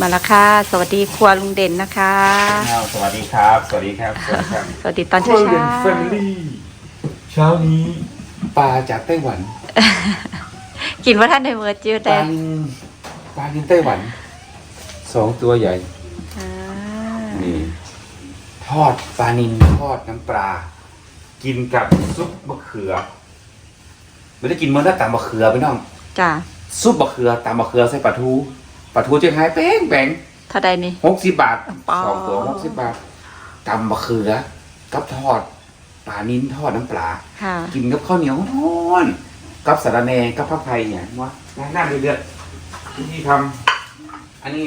มาแล้วค่ะ สวัสดีครัวลุงเด่นนะคะอ้าวสวัสดีครับ สวัสดีครับ สวัสดีครับ สวัสดีตอนคเช้ารัวเรียนแฟมิลี่เช้านี้ปลาจากไต้หวันๆกินว่าท่านในเวอร์จิวปแต่ลานินปลานินไต้หวันสองตัวใหญ่ อ่านี่ ทอดปลานินทอดน้ำปลา กินกับซุปมะเขือไม่ได้กินเมื่อถ้าตำมะเขือไปน้อง จ้ะซุปมะเขือตำมะเขือใส่ปลาทู ปลาทูเจียงไฮ้แป้งแป้งเท่าใดนี่ หกสิบบาทอ๋อ สองตัวหกสิบบาทตำมะเขือกับทอดปลานินทอดน้ำปลา ค่ะ กินกับข้าวเหนียวร้อนกับสาระแหนกับผักไทยเนี่ยว่าหน้าเดือดๆที่ที่ทำอันนี้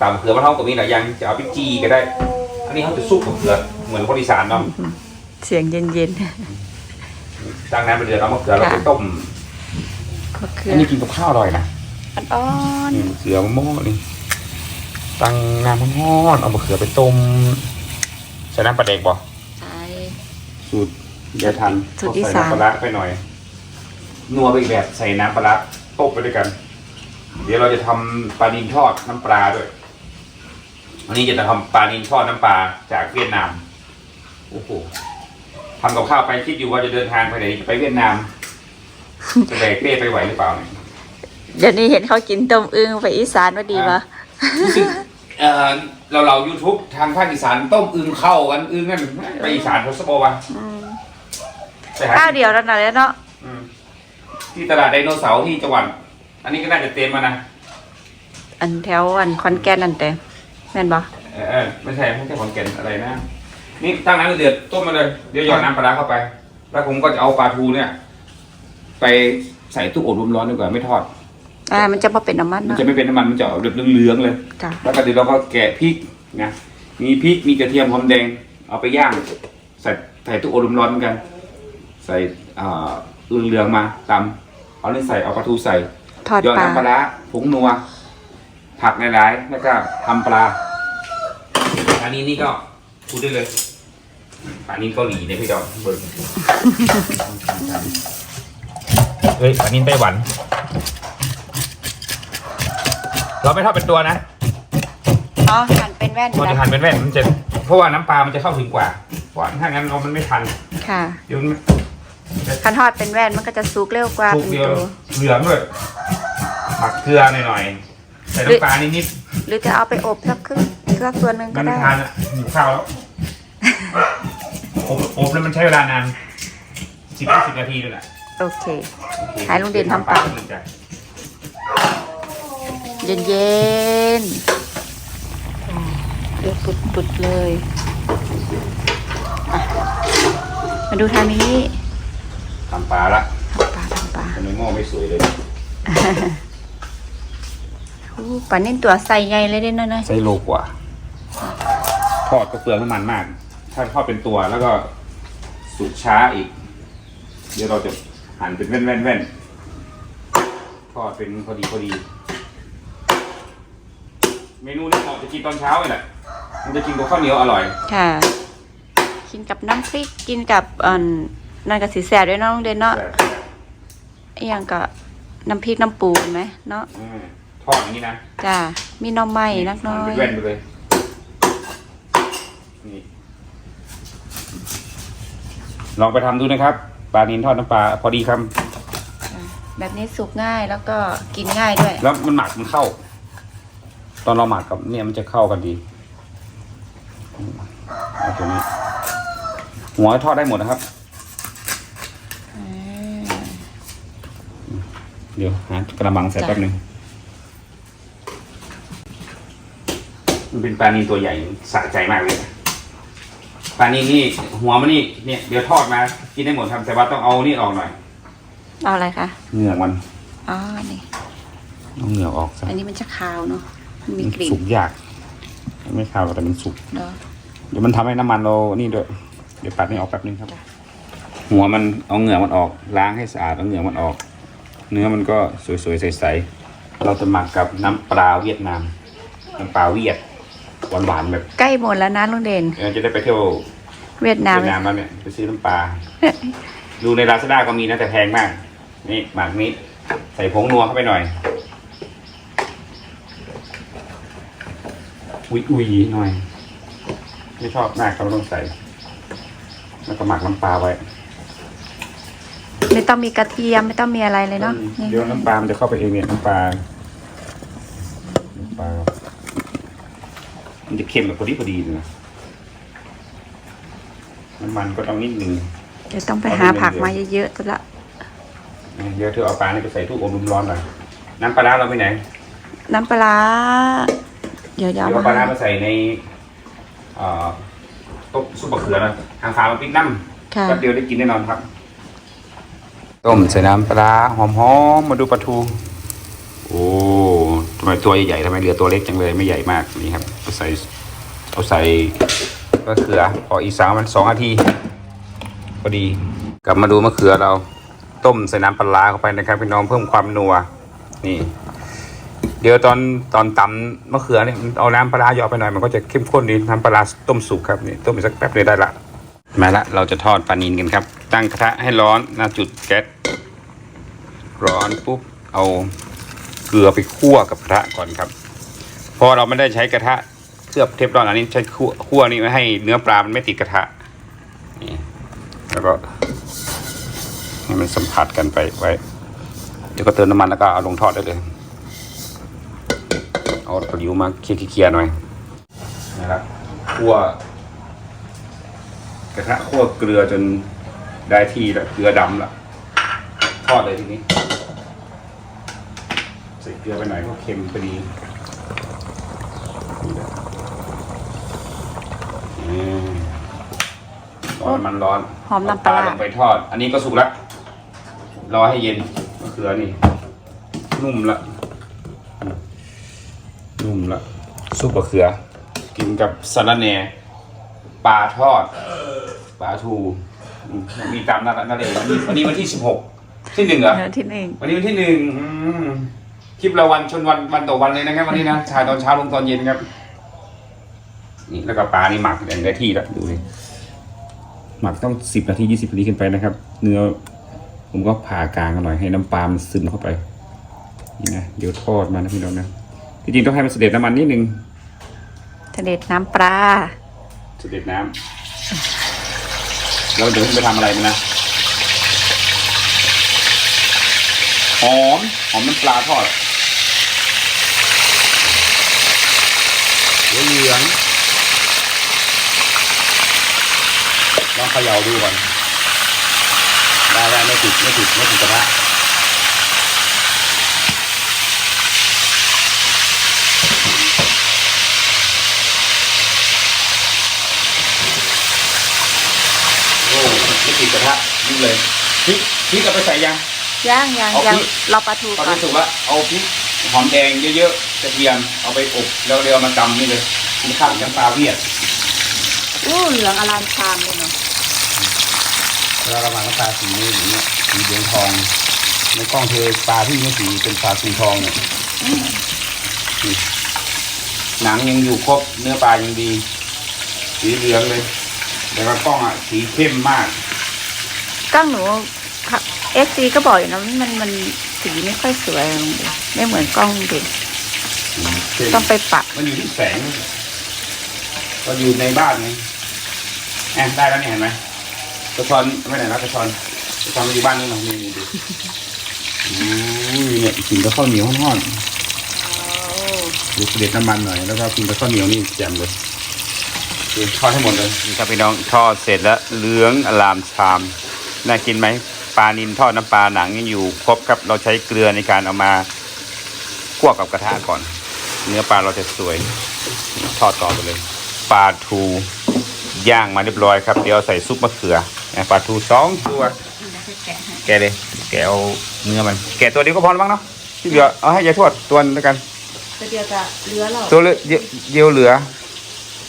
ตามเขือมะเท่ากับมีหลายอย่างจะเอาไปจีก็ได้ อันนี้เขาจะซุปกับเขือเหมือนคนอีสานเนาะเสียงเย็นตั้งน้ำไปเดือดเอามะเขือเราไปต้มๆมะเขืออันนี้กินกับข้าวอร่อยนะ อ่อนนี่มะเขือมะม่วงนี่ตั้งน้ำมันร้อนเอามะเขือไปต้มใส่น้ำปลาเด็กบ่ๆใช่สูตรยายทันสูตรอีสานใส่น้ำปลาร้าไปหน่อย นัวไปอีกแบบใส่น้ำปลาร้าต้มไปด้วยกัน เดี๋ยวเราจะทำปลานินทอดน้ำปลาด้วยวันนี้จะทำปลานินทอดน้ำปลาจากเวียดนาม โอ้โหทำกับข้าวไปคิดอยู่ว่าจะเดินทางไปไหนจะไปเวียดนามจะแบกเป้ไปไหวหรือเปล่าเนี่ย เดี๋ยวนี้เห็นเขากินต้มอึ่งไปอีสานว่าดีปะรู้สึกเออเราเรายูทูบทางภาคอีสานต้มอึงเข้ากันอึงนั่นไปอีสานเขาสปอวะอืมไปหาข้าวเดียวแล้วนะแล้วเนาะอืมที่ตลาดไดโนเสาร์ที่จังหวัดอันนี้ก็น่าจะเต็มมานะอันแถวอันคอนแก่นนั่นแต่แม่นบ่เออเออไม่ใช่ไม่ใช่ขอนแก่นอะไรนะ นี่ตั้งน้ำเดือดต้มมาเลยเดี๋ยวหยอดน้ำปลาร้าเข้าไป แล้วผมก็จะเอาปลาทูเนี่ย ไปใส่ตู้อบลมร้อนดีกว่าไม่ทอด อ่ามันจะมาเป็นน้ำมันมันเนาะ จะไม่เป็นน้ำมันมันจะออกเหลืองๆเลย จ้ะ แล้วก็เดี๋ยวเราก็แกะพริกนะ มีพริก มีกระเทียมหอมแดง เอาไปย่าง ใส่ใส่ตู้อบลมร้อนเหมือนกัน ใส่อ่าเหลืองๆมาตำเอานี่ใส่ เอาปลาทูใส่ทอดยอดปลาน้ำปลาร้าผงนัว ผักหลายๆ แล้วก็ทำปลา อันนี้นี่ก็พูดได้เลยอันนี้เกาหลีเนี่ยพี่จอมเบิร์เฮ้ยอันนี้ไต้หวัน เราไม่ทอดเป็นตัวนะอ๋อหั่นเป็นแว่นเราจะนะหั่นเป็นแว่นมันจะเพราะว่าน้ำปลามันจะเข้าถึงกว่า เพราะถ้างั้นเรามันไม่ทันค่ะเดี๋ยวมันคันทอดเป็นแว่นมันก็จะซุกเร็วกว่าทุกเป็นเดียวตัว เหลืองด้วยผักเกลือหน่อยๆใส่น้ำปลานิดๆหรือจะเอาไปอบสักครึ่งสักส่วนหนึ่งก็มันได้ ทานอะหิวข้าวแล้วอบอบแล้วมันใช้เวลานานสิบสิบนาทีเลยแหละโอเคให้ลุงเด่นทำปลา เย็นเย็นๆเดือดปุดๆเลยอะมาดูทางนี้ทำปลาละทำปลาทำปลาทำไมหม้อไม่สวยเลยอู้ปลานิ่นตัวใส่ใหญ่เลยเด้เนาะนะใช้โลกว่า ทอดก็เปลืองน้ำมันมาก ถ้าทอดเป็นตัวแล้วก็สุกช้าอีก เดี๋ยวเราจะหั่นเป็นแว่นแว่นแว่นทอดเป็นพอดีพอดี เมนูนี้เหมาะจะกินตอนเช้าเลยแหละมันจะกินกับข้าวเหนียวอร่อย ค่ะ กินกับน้ำพริกกินกับอ่อนนั่นกับสีแสบด้วยเนาะน้องเดนเนาะแต่อหย่างกับน้ำพริกน้ำปูเห็นไหมเนาะอืมทอดอย่างนี้นะจ้ามีหน้ำไม้นักน้อเป็ยนแว่นไปเลย นี่ ลองไปทำดูนะครับ ปลานินทอดน้ำปลาพอดีคแบบนี้สุกง่ายแล้วก็กินง่ายด้วยำแล้วมันหมักมันเข้า ตอนเราหมักกับเนี่ยมันจะเข้ากันดีอืมเอาตัวนี้หัวทอดได้หมดนะครับอ่าเดี๋ยวหากระมังใส่จ้ะแป๊บหนึงมันเป็นปลานินตัวใหญ่สะใจมากเลยนะปลานินนี่หัวมันนี่เนี่ยเดี๋ยวทอดมากินได้หมดครับแต่ว่าต้องเอานี่ออกหน่อยเอาอะไรคะเหงือกมันอ๋อนี่เอาเหงือกออกซะอันนี้มันจะคาวเนาะ มันมีมันกลิ่นสุกยากไม่ขาวแต่มันสุก เนาะเดี๋ยวมันทำให้น้ำมันเรา นี่ด้วย เดี๋ยวปัดนี่ออกแป๊บนึงครับจ้ะหัวมันเอาเหงือกมันออก ล้างให้สะอาดเอาเหงือกมันออก เนื้อมันก็สวยๆใสๆ เราจะหมักกับน้ำปลาเวียดนาม น้ำปลาเวียดหวานๆแบบใกล้หมดแล้วนะลุงเด่น เออจะได้ไปเที่ยวเวียดนาม เวียดนามแล้วเนี่ยไปซื้อน้ำปลา ดูในลาซาด้าก็มีนะแต่แพงมาก นี่หมักนี้ ใส่ผงนัวเข้าไปหน่อย อุยอุยหน่อย ไม่ชอบมากก็ไม่ต้องใส่ แล้วก็หมักน้ำปลาไว้ไม่ต้องมีกระเทียมไม่ต้องมีอะไรเลยเนาะนี่เดี๋ยวน้ำปลามันจะเข้าไปเองเนี่ยน้ำปลาน้ำปลามันจะเค็มแบบพอดีพอดีเลยนะน้ำมันก็ต้องนิดนึงเดี๋ยวต้องไปหาผักมาเยอะๆตัวละเดี๋ยวเธอเอาปลานี่ไปใส่ตู้อบลมร้อนหน่อยน้ำปลาร้าเราไปไหน น้ำปลาร้า เดี๋ยวจะเดี๋ยเอาวเอาปลาร้ามามาใส่ในเอ่อต้มซุปมะเขือนะทางฝามาพริกน้ำค่ะ แป๊บเดียวได้กินแน่นอนครับ ต้มใส่น้ำปลาหอมหอมๆมาดูปลาทู โอ้ทำไมตัวใหญ่ๆทำไมเหลือตัวเล็กจังเลยไม่ใหญ่มากนี่ครับเอาใส่เอาใส่มะเขือพออีกสามมันสองนาทีพอดี กลับมาดูมะเขือเรา ต้มใส่น้ำปลาร้าเข้าไปนะครับพี่น้องเพิ่มความนัวนี่ เดี๋ยวตอนตอนตำมะเขือเนี่ยเอาน้ำปลาร้าหยอไปหน่อยมันก็จะเข้มข้นดีน้ำปลาต้มสุกครับนี่ต้มอีกสักแป๊บเดียวได้ละมาละเราจะทอดปลานินกันครับ ตั้งกระทะให้ร้อนน้าจุดแก๊สร้อนปุ๊บเอาเกลือไปคั่วกับกระทะก่อนครับ พอเราไม่ได้ใช้กระทะเคลือบเทฟลอนอันนี้ใช้คั่วคั่วนี่ไว้ให้เนื้อปลามันไม่ติดกระทะนี่แล้วก็ให้มันสัมผัสกันไปไว้ เดี๋ยวก็เติมน้ำมันแล้วก็เอาลงทอดได้เลย เอาปลาดิวมาเคลียร์ๆหน่อยนะครับคั่วกระทะคั่วเกลือจนได้ที่แล้วเกลือดำละทอดเลยทีนี้ ใส่เกลือไปหน่อยก็เค็มพอดีนี่แหละอืมร้อนมันร้อนหอมน้ำปลาเอร้าลงไปทอด อันนี้ก็สุกแล้วรอให้เย็นมะเขือนี่ นุ่มละอืม นุ่มละซุปมะเขือ กินกับสาระแหน่ปลาทอดปลาทูอืมมีตามนัดนั่นเองวันนี้วันที่สิบหกที่หนึ่งเหรอ เดี๋ยวที่หนึ่งวันนี้วันที่หนึ่งอืมคลิปละวันชนวันวันต่อวันเลยนะครับวันนี้นะถ่ายตอนเช้าลงตอนเย็นครับ นี่แล้วก็ปลานี่หมักอย่างได้ที่แล้วดูดิหมักต้องสิบนาทียี่สิบนาทีขึ้นไปนะครับ เนื้อ ผมก็ผ่ากลางกันหน่อยให้น้ำปลามันซึมเข้าไป นี่นะเดี๋ยวทอดมานะพี่น้องนะที่ จริงต้องให้มันเสด็จน้ำมันนิดนึงเสด็จน้ำปลาเสด็จน้ำแล้วเดี๋ยวผมไปทำอะไรมันนะหอมหอมน้ำปลาทอดเหลืองลองเขย่าดูก่อนได้ได้ไม่ติดไม่ติดไม่ติดกระทะโอ้ ไม่ติดกระทะนี่เลยพริกพริกเอาไปใส่ยัง ย่างย่างเอาย่างพริกรอปลาทูตอนก่อนนี้สุกแล้วเอาพริกหอมแดงเยอะๆกระเทียมเอาไปอบแล้วเดี๋ยวเอามากำนี่เลยกินข้าวกับน้ำปลาเวียดอู้เหลืองอลามชามเลยเนาะเวลาเราหมักน้ำปลาสีนี้อย่างเงี้ยสีเหลืองทองในกล้องเธอปลาที่นี่สีเป็นปลาสีทองเนี่ยนี่หนังยังอยู่ครบเนื้อปลายังดี สีเหลืองเลยแต่ว่ากล้องอะสีเข้มมาก กล้องหนูเอสซีก็บอกอยู่นะมันมันสีไม่ค่อยสวยไม่เหมือนกล้องเด็กเข้มต้องไปปรับมันอยู่ที่แสงก็อยู่ในบ้านไงแอบได้แล้วเนี่ยเห็นไหมกระชอนไม่ไหนแล้วกระชอนกระชอนมันอยู่บ้านนี่หน่อยนี่นี่ดูอุ้ยเนี่ยกินกับข้าวเหนียวทอดๆดูเด็ดน้ำมันหน่อยแล้วก็กินกับข้าวเหนียวนี่แจ่มเลยคือทอดให้หมดเลยนี่ครับพี่น้องทอดเสร็จแล้วเหลืองอลามชาม น่ากินไหมปลานินทอดน้ำปลาหนังยังอยู่ครบครับเราใช้เกลือในการเอามาคั่วกับกระทะก่อน เนื้อปลาเราจะสวยทอดต่อไปเลย ปลาทูย่างมาเรียบร้อยครับเดี๋ยวใส่ซุปมะเขือนะปลาทูสองตัวแกะเลยแกะเอาเนื้อมัน แกะตัวเดียวก็พอแล้วมั้งเนาะที่เหลือเอาให้ยายทวดตัวนึงแล้วกันเดียวจะเลือเราตัวเหลือเดียวเดียวเหลือ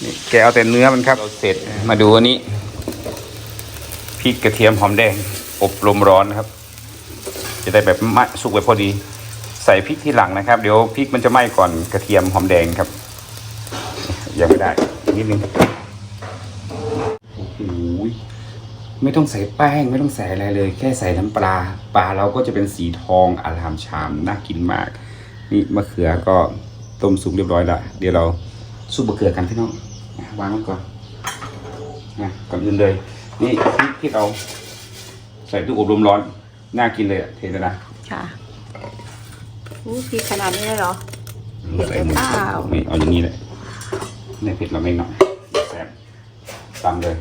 นี่แกะเอาแต่เนื้อมันครับเราเสร็จมาดูอันนี้ พริกกระเทียมหอมแดง อบลมร้อนนะครับ จะได้แบบไหมสุกไปพอดี ใส่พริกที่หลังนะครับ เดี๋ยวพริกมันจะไหม้ก่อนกระเทียมหอมแดงครับ ยังไม่ได้นิดนึงโอ้โหไม่ต้องใส่แป้งไม่ต้องใส่อะไรเลย แค่ใส่น้ำปลาปลาเราก็จะเป็นสีทองอลามชามน่ากินมาก นี่มะเขือก็ต้มสุกเรียบร้อยล้วเดี๋ยวเราซุปบะเขือกันพี่น้องวางไว้ก่อนนะก่อนอื่นเลย นี่พริกที่เราใส่ตู้อบลมร้อน น่ากินเลยอะเทเลยนะค่ะอู้พริกขนาดนี้เลยเหรอ เผ็ดใส่หมดหรือเปล่า นี่เอาอย่างนี้เลยเนี่ยเผ็ดเราไม่หน่อยแซ่บตามเลย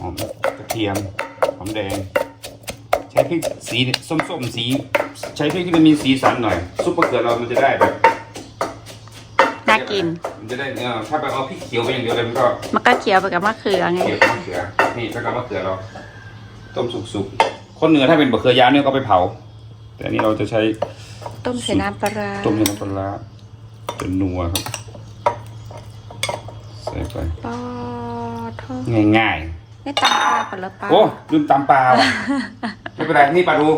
หอมกระเทียมหอมแดง ใช้พริกสีส้มๆสี ใช้พริกที่มันมีสีสันหน่อยซุปมะเขือเรามันจะได้แบบน่ากิน มันจะได้เออถ้าไปเอาพริกเขียวไปอย่างเดียวเลยมันก็มันก็เคี้ยวไปกับมะเขือไง เขียวกับมะเขือนี่แล้วก็มะเขือเราต้มสุกๆคนเหนือถ้าเป็นมะเขือยาวเนี่ยก็ไปเผา แต่อันนี้เราจะใช้ต้มใส่น้ำปลาร้าต้มในน้ำปลาร้าจนนัวครับใส่ไปปอทอดง่ายไม่ตำปลาก่อนเหรอปลาๆ โอ้ลืมตำปลาว่ะไม่เป็นไรนี่ปลาทู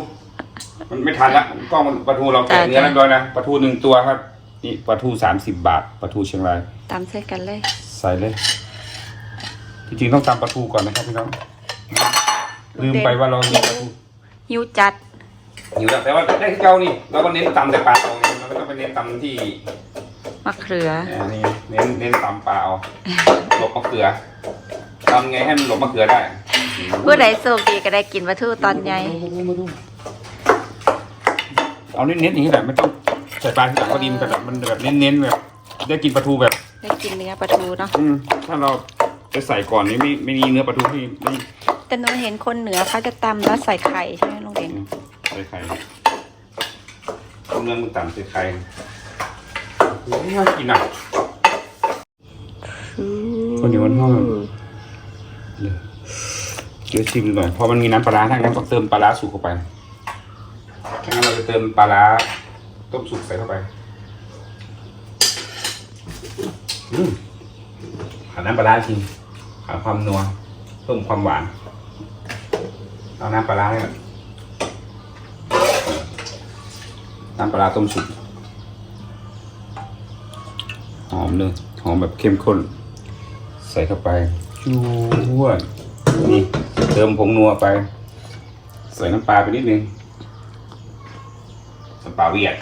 มันไม่ทันละกล้องมันปลาทูเราแกะเนื้อเรียบร้อยนะปลาทูหนึ่งตัวครับ นี่ปลาทูสามสิบบาทปลาทูเชียงรายตำใส่กันเลย ใส่เลยจริงๆต้องตำปลาทูก่อนนะครับพี่น้องลืมไปว่าเรามีปลาทูหิวจัดอยู่แล้วแต่ว่าได้ที่เก้านี่เราก็เน้นตำแต่ปลาเอาเราไม่ต้องไปเน้นตำที่มะเขืออันนี้เน้นเน้นตำปลาเอาหลบมะเขือทำไงให้มันหลบมะเขือได้ผู้ใดโชคดีก็ได้กินปลาทูตอนใหญ่เอาเน้นๆอย่างนี้แหละไม่ต้อง ใส่ปลาที่หลังก็ดีมันแบบมันแบบเน้นๆแบบได้กินปลาทูแบบ ได้กินเนื้อปลาทูเนาะอืมถ้าเราจะใส่ก่อนนี้ไม่ไม่มีเนื้อปลาทูที่ไม่แต่หนูเห็นคนเหนือเขาจะตำแล้วใส่ไข่ใช่ไหมลุงเด่นใส่ไข่ต้มเนื้อมันต่ำใส่ไข่โอ้ยน่ากินอะคนเดียวมันห้องเดี๋ยวชิมหน่อยเพราะมันมีน้ำปลาร้าถ้างั้นต้องเติมปลาร้าสุกเข้าไปถ้างั้นเราจะเติมปลาร้า ต้มสุกใส่เข้าไป อืมขาดน้ำปลาร้าจริงขาดความนัวเพิ่มความหวาน เอาน้ำปลาร้าเนี่ยน้ำปลาต้มสุกหอมเลยหอมแบบเข้มข้น ใส่เข้าไปจวดนี่เติมผงนัวไป ใส่น้ำปลาไปนิดนึง น้ำปลาเวียด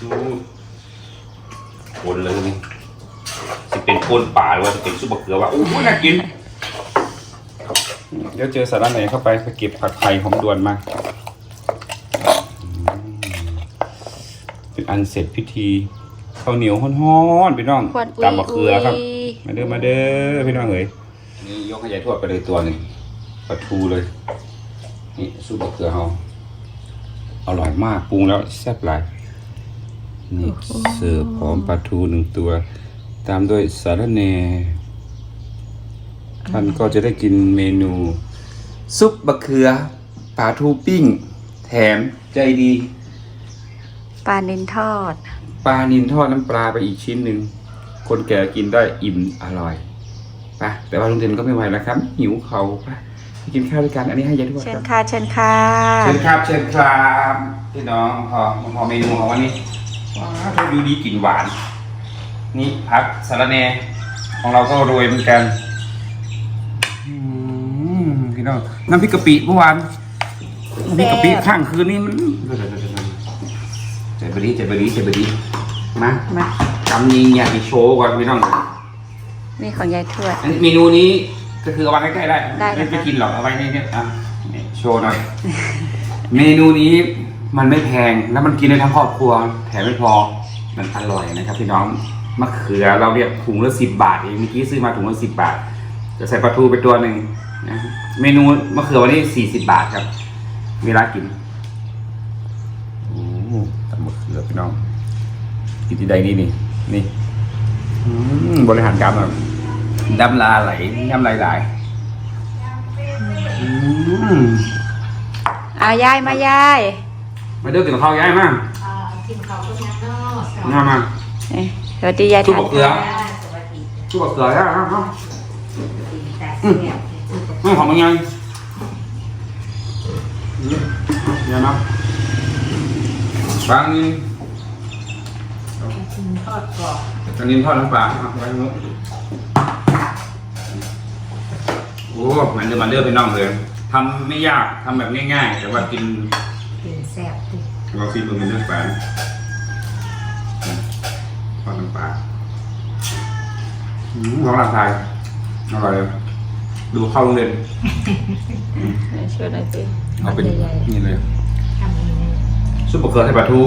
จูดคนเลยนี่จะเป็นคนป่าหรือว่าจะเป็นซุปมะเขือวะโอ้โหน่ากิน เดี๋ยวเจอสาระไหนเข้าไปไปเก็บผักไผ่หอมด่วนมาอืมเป็นอันเสร็จพิธีข้าวเหนียวฮ้อนๆพี่น้องควนอุ้ยตำมะเขือครับอุ้ยมาเด้อมาเด้อพี่น้องเอ๋ยนี่ยกให้ยายทวดไปเลยตัวหนึ่งปลาทูเลย นี่ซุปมะเขือเฮา อร่อยมากปรุงแล้วแซ่บหลายนี่เสิร์ฟพร้อมปลาทูหนึ่งตัว ตามด้วยสาระแหน่ท่านก็จะได้กินเมนู ซุปมะเขือปลาทูปิ้ง แถมใจดี ปลานินทอด ปลานินทอดน้ำปลาไปอีกชิ้นหนึ่ง คนแก่กินได้อิ่มอร่อยไปแต่ว่าลุงเด่นก็ไม่ไหวแล้วครับ หิวเขาไปไป กินข้าวด้วยกันอันนี้ให้ยายทวดเชิคญรับค่ะเชิญค่ะเชิญครับเชิญครับพี่น้องพอพอเมนูของวันนี้ว้าวถ้าดูดีกลิ่นหวาน นี่พักสาระแหนของเราก็โรยเหมือนกันอืมพี่น้องน้ำพริกกะปิเมื่อวานน้ำพริกกะปิข้างคืนนี้มันเจ็บบดีเจ็บบดีเจ็บบดีมามาคำนี้อยากมีโชว์ก่อนพี่น้องนี่ของยายทวดอันนี้เมนูนี้ ก็คือเอาไว้ใกล้ๆได้ได้ไม่นะคะไปกินหรอกเอาไว้นี่เนี่ยอะนี่โชว์หน่อย เมนูนี้มันไม่แพงแล้วมันกินได้ทั้งครอบครัว แถมไม่พอมันอร่อยนะครับพี่น้องมะเขือเราเนี่ยถุงละสิบบาทเองเมื่อกี้ซื้อมาถุงละสิบบาท จะใส่ปลาทูไปตัวหนึ่งนะเมนูมะเขือวันนี้สี่สิบบาทครับ เวลากินโอ้ตำมะเขือพี่น้องกินที่ใดนี่นี่นี่อืมบริหารกรรมแบ บดำลาไหลน้ำลายไหลอืมอายายมายายมาเด้อกินข้าวย้ายมาอ่ากินข้าวต้มยำเนาะมามาเอ้ยสวัสดียายซุปทัมะนเขือสวัสดีซุปมะเขือย้ายครับแต่เสียบไม่หอมยังไงเดี๋ยวนะฟังนี่กินทอดกรอบ อันนี้ทอดน้ำปลาอะไว้ตรงนู้น โอ้เหมือนเดิมมันเดิมไปน้องเลยทำไม่ยากทำแบบง่ายๆ แต่ว่ากินเป็นแซ่บติเราซีมึงเป็นเรื่องแปลงทอดน้ำปลาอืมของราคาอร่อยเลยดูเข้าโรงเรียนช่วยหน่อยสิเอาเป็นนี่เลยทำยังไงซุปมะเขือไทยปลาทู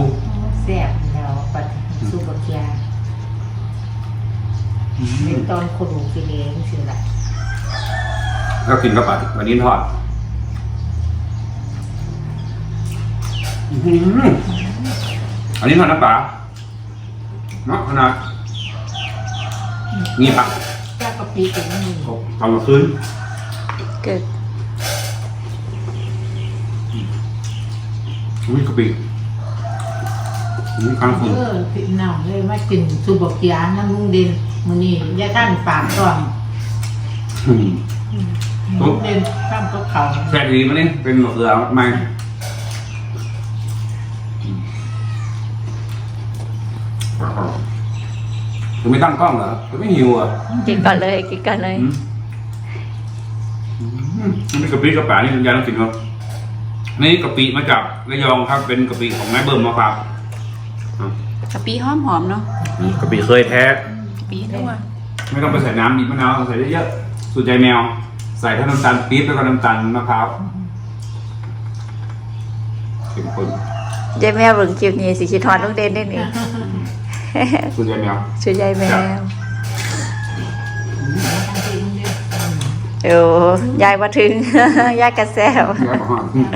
แซ่บแล้วปัดซุปเปอร์เกียร์เป็นตอนโคดูกิเลนสิละ แล้วกินกับปลาวันนี้ทอดอื้อหืออันนี้ทอดน้ำปลาเนาะขนาดนี่ผักแซ่บกะปิเป็นนี่ทำมาคืนเกิดอุ้ยกะปินี่ข้างคุณเออพี่น้องเลยมากินซุปเปอร์เกียร์น้ำลุงเด่นมื้อนี้ยายท่านปากต้อม อืมลุงเด่นข้ามกับเขาแค่ดีมันนี่เป็นมะเขือไหมคือไม่ตั้งกล้องเหรอคือไม่หิวอะกินก่อนเลยกินก่อนเลยอืมอืมอันนี้กะปิกระป๋านี่คุณยายต้องกินครับนี่กะปิมาจากระยองครับ เป็นกะปิของแม่เบิ่มมาฝากอะกะปิหอมหอมๆเนาะกะปิเคยแท้กะปิด้วยไม่ต้องไปใส่น้ำบีบมะนาวใส่เยอะๆสูตรใจแมว ใส่ทั้งน้ำตาลปี๊บแล้วก็น้ำตาลมะพร้าวเข้มข้นยายแมวเบิ่งคลิปนี้สิคิดฮอดลูกเด่นได้นี่สูตรใจแมวช่วยยายแมวทั้งที่ลุงเด่นโอ้ยายมาถึง ยายกระแซวแล้วก็อืม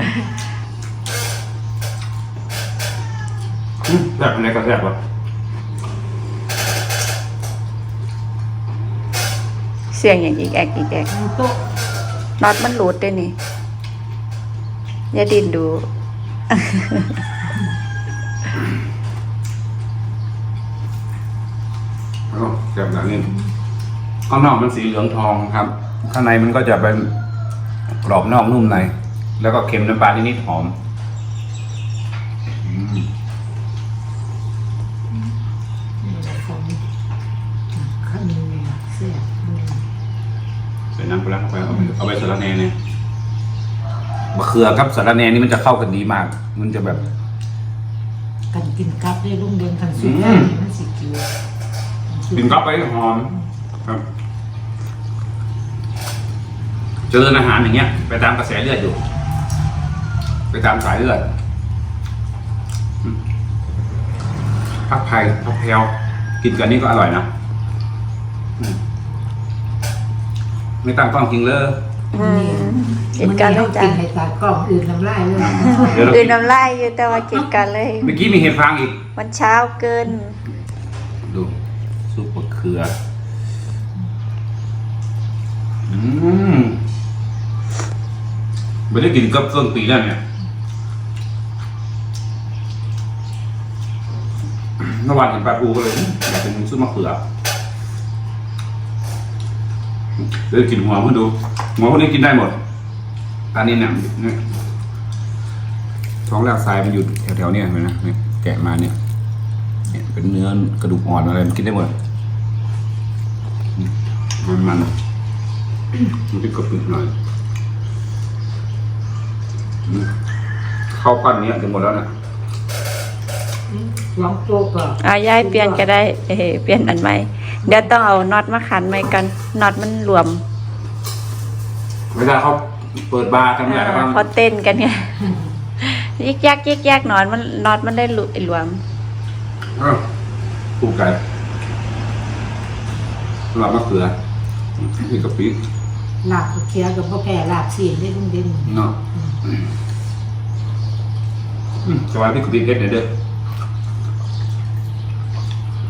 แซ่บอะไรก็แซ่บวะ สียงอย่างอีกแอกอีกแอกทั้งโต๊ะน็อตมันหลุดได้นี่อย่าดินดูแล้วก็แซ่บแบบนี้ข้างนอกมันสีเหลืองทองครับ ข้างในมันก็จะเป็นกรอบนอกนุ่มใน แล้วก็เค็มน้ำปลานิดๆหอม อืม ใส่น้ำปลาร้าเข้าไปเอาไปเอาไปสาระแหน่เนี่ยมะเขือครับสาระแหน่นี่มันจะเข้ากันดีมาก มันจะแบบ กันกินกับได้ลุงเด่นกันสุดอืม มันสิเกียวกินกับไปหอมครับ เจริญอาหารอย่างเงี้ย ไปตามกระแสเลือดอยู่ ไปตามสายเลือดอืมพักไผ่พักแพลวกินกันนี่ก็อร่อยนะอืม ไม่ตั้งกล้องจริงเลยอืมกินกันเลยจ้ะกินให้ตากล้องอื่นน้ำลายเลยเดี๋ยวเราอื่นน้ำลายอยู่แต่ว่ากินกันเลย เมื่อกี้มีเห็ดฟางอีก มันเช้าเกิน ดูซุปมะเขือ อืมไม่ได้กินกับเครื่องปีแล้วเนี่ยเมื่อวานเห็นปลาปูก็เลยอยากเป็นซุปมะเขือ เลยกินหัวมันดู หัวพวกนี้กินได้หมดอันนี้เนี่ยเนี่ยท้องแรกทรายมันอยู่แถวๆเนี่ยเห็นไหมนะเนี่ยแกะมาเนี่ยเนี่ยเป็นเนื้อกระดูกอ่อนอะไรมันกินได้หมดมันมันมันเป็นกระปุกหน่อยอืมเข้าปั้นเนี้ยถึงหมดแล้วนะลองโต๊ะก็เอายายเปลี่ยนก็ได้เอ้เปลี่ยนอันใหม่ เดี๋ยวต้องเอาน็อตมาขันใหม่กันน็อตมันรวมเวลาเขาเปิดบาร์กันเนี่ยแล้วก็เขาเต้นกันไงยิกยักยิกยักน็อตมันน็อตมันได้หลุรวมเอ้าปูไก่หลอดมะเขือนี่กะปิลาบเคี้ยวกับพ่อแก่ลาบซีนได้ลุงเด่นเนาะอืมสวัสดีกะปิเผ็ดหน่อยเด้อ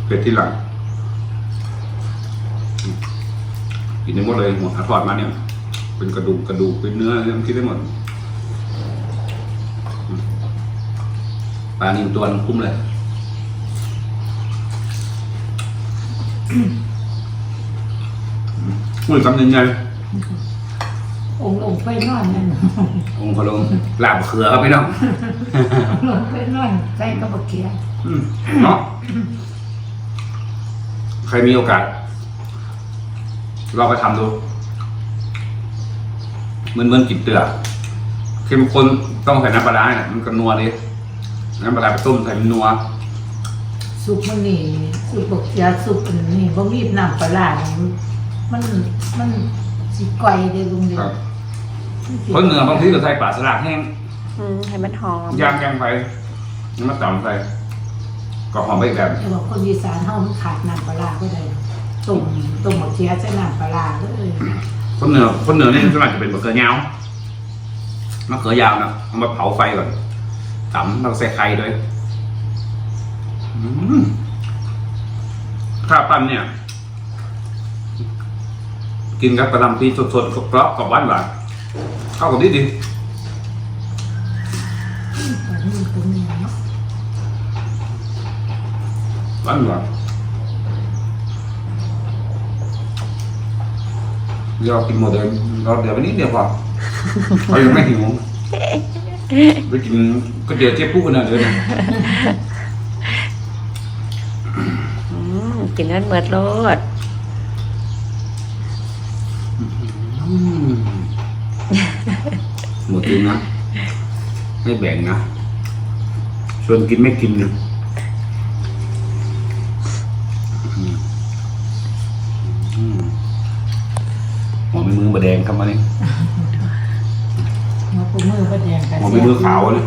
เผ็ดที่หลัง กินได้หมดเลยหมดทอดมาเนี่ย เป็นกระดูกกระดูกเป็นเนื้ออะไรมันกินได้หมดอืมปลานิ่มตัวนึงคุ้มเลยมือคำยังไงองค์ลงไปนอนนั่นองค์ขลงลาบเขือครับพี่น้องลงไปนอนใส่กับพ่อเคี้ยวอืมเนาะใครมีโอกาส ลองไปทำดูเหมือนเหมือนกินเตือเเข้มข้นต้องใส่น้ำปลาร้าเนี่ยมันก็นัวดิน้ำปลาร้าไปต้มใส่มันนัวซุปมันนี่ซุปบกเกียซุปอันนี้บ่มีน้ำปลาร้านี่มันมันสิก่อยเด้ลุงเด่นครับเพราะเนื้อบางทีก็ใส่ปลาสลัดแห้งอืมให้มันหอมย่างแกงไฟน้ำมันต่ำไฟก็หอมไปอีกแบบแต่ว่าคนอีสานเฮามันขาดน้ำปลาร้าก็ได้ต้ม เนี่ยใส่น้ำปลาร้าเลยคนเหนือคนเหนือนี่ส่วนมากจะเป็นมะเขือยาวมะเขือยาวนะเอามาเผาไฟก่อนตำแล้วใส่ไข่ด้วยข้าวปั้นเนี่ย กินกับกระหลำปีสดๆกรอบๆกับหวานหวานเข้ากับดีดีอันนี้มันก็มีเนาะหวานหวานเดี๋ ยวกินหมดเลยเราเดี๋ยวไปนิดเดียวพอเรายังไม่หิวไปกินก๋วยเตี๋ยวเจี๊ยบปุ๊กกันนะเดี๋ยวนี้อืมกินนั้นเหมือดโลดอืมหมดจริงนะ ไม่แบ่งนะ ชวนกินไม่กินนะอืมอืมหอมไม่มือ บะแดงครับมาเนี่ยมาปูมือบ่แดงกันหอมไม่มือขาวเลย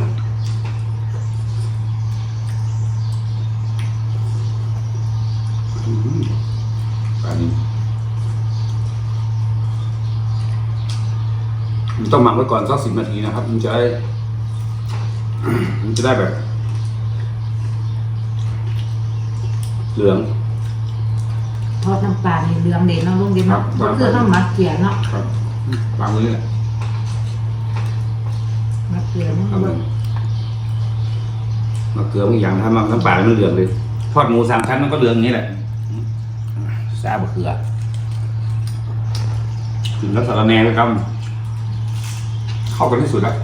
มอันนี้มันต้องหมักไว้ก่อนสักสิบนาทีนะครับ มันจะได้ มันจะได้แบบ เหลือง ทอดน้ำปลานี่เหลืองเด่นเนาะลุงเด่นครัเนาะบก็คือเฮามัดเกียเนาะครับวางมือนี่แหละมัดเกียมันครับบ่มะเกลือมันอย่างถ้ามันน้ำปลามันเหลืองเลยทอดหมูสามชั้นมันก็เหลืองอย่างนี้แหละซาบะเขือถึงแล้วสารแหน่เลยครับเข้ากันที่สุดแล้ว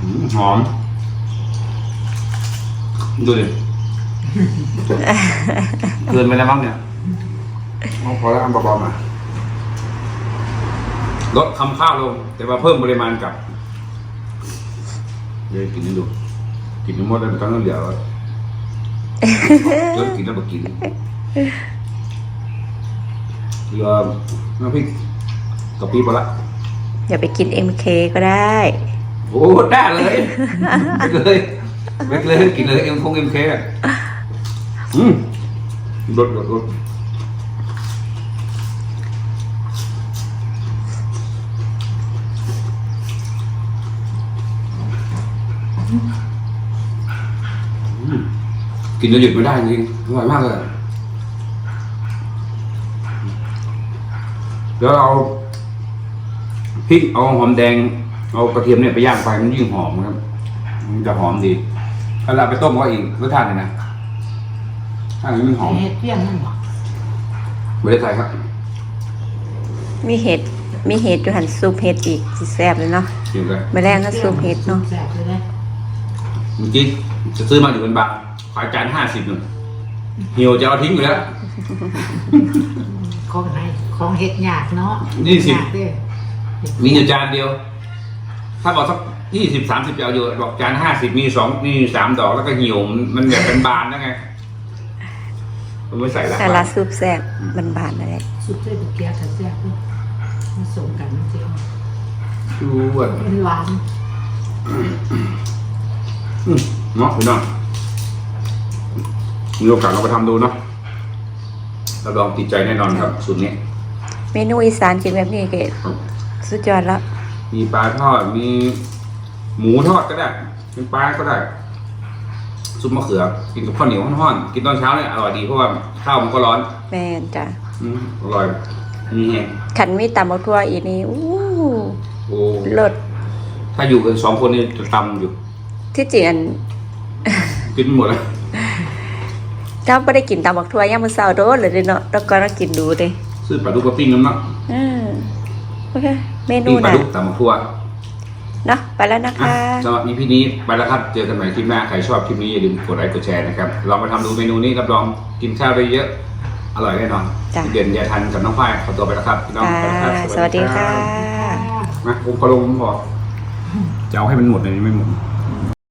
อืมหอมดูดิ เกินไปแล้วมั้งเนี่ยเอาพอแล้วอันเบาๆมาลดคำข้าวลง แต่ว่าเพิ่มปริมาณกับเดี๋ยวกินให้ดูกินทั้งหมดแล้วมันต้องเหลือวจนกินแล้วบ่กินเหลือน้ำพริกกะปิปลาละอย่าไปกิน MK ก็ได้โอ้ได้เลยไปเลยไปเลยกินเลยเอ็มคงเอ็มเคอะ อืมรสรสรสกินแล้วหยุดไม่ได้จริงอร่อยมากเลยเดี๋ยวเอาพริกเอาหอมแดง เอากระเทียมเนี่ยไปย่างไฟมันยิ่งหอมครับ มันจะหอมดีถ้าเราไปต้มก็อีกรสชาติเลยนะ ถ้าอย่างนี้มันหอมเฮ็ดเพี้ยงนั่นบ่ไม่ได้ใส่ครับมีเห็ด มีเห็ดอยู่หันซุปเห็ดอีกสิแซ่บเลยเนาะเกี่ยวกันแมลงก็ซุปเห็ดเนาะแซ่บเลยนะเมื่อกี้จะซื้อมาอยู่เป็นบางขายจานห้าสิบหนึ่งเหี่ยวจะเอาทิ้งอยู่แล้ว ของให้ของเฮ็ดยากเนาะยี่สิบยากเด้อมีอยู่จานเดียว ถ้าบอกสักยี่สิบสามสิบจะเอาอยู่บอกจานห้าสิบมีสองมีสามดอกแล้วก็เหี่ยวมันมันแบบเป็นบานแล้วไง มันไม่ใส่แล้วแต่ละซุปแซ่บมันบานอะไรสุดท้ายบกเกียก็แซ่บเด้อมันส่งกันมันสิเอาชวนเป็นหวานอืมเนาะพี่น้องมีโอกาสเราไปทำดูเนาะรับรองติดใจแน่นอนครับสูตรนี้ เมนูอีสานกินแบบนี้ก็สุดยอดแล้ว มีปลาทอด มีหมูทอดก็ได้ เป็นปลาก็ได้ ซุปมะเขือ กินกับข้าวเหนียวห้อนๆกินตอนเช้าเนี่ยอร่อยดีเพราะว่าข้าวมันก็ร้อนแม่นจ้ะอืมอร่อยมีแห้งขันมีตำบักทั่วอีนี่อู้โอ้เลิศถ้าอยู่กันสองคนนี่จะตำอยู่ ที่จริงอันกินหมดแล้วถ้าไม่ได้กินตำบักทั่วยามมื้อเช้าโดนเลยเด้เนาะแล้วก็ต้องกินดูเด้ซื้อปลาดุกกระปิ้งน้ำเนาะอืมโอเคเมนูปิ้งปลาน่ะดุกตำมะทั่ว เนาะไปแล้วนะอะคะสำหรับนี้พี่นี้ไปแล้วครับ เจอกันใหม่คลิปหน้า ใครชอบคลิปนี้อย่าลืมกดไลค์กดแชร์นะครับ ลองมาทำดูเมนูนี้รับรองกินข้าวได้เยอะ อร่อยแน่นอนจ้ะเด่นยาทันกับน้องฝ้ายขอตัวไปแล้วครับพี่น้องค่ะไปแล้วครับสวัสดีค่ะบ๊มาผมพอลงผมบอกจะเอาให้มันหมดเลยไม่หมด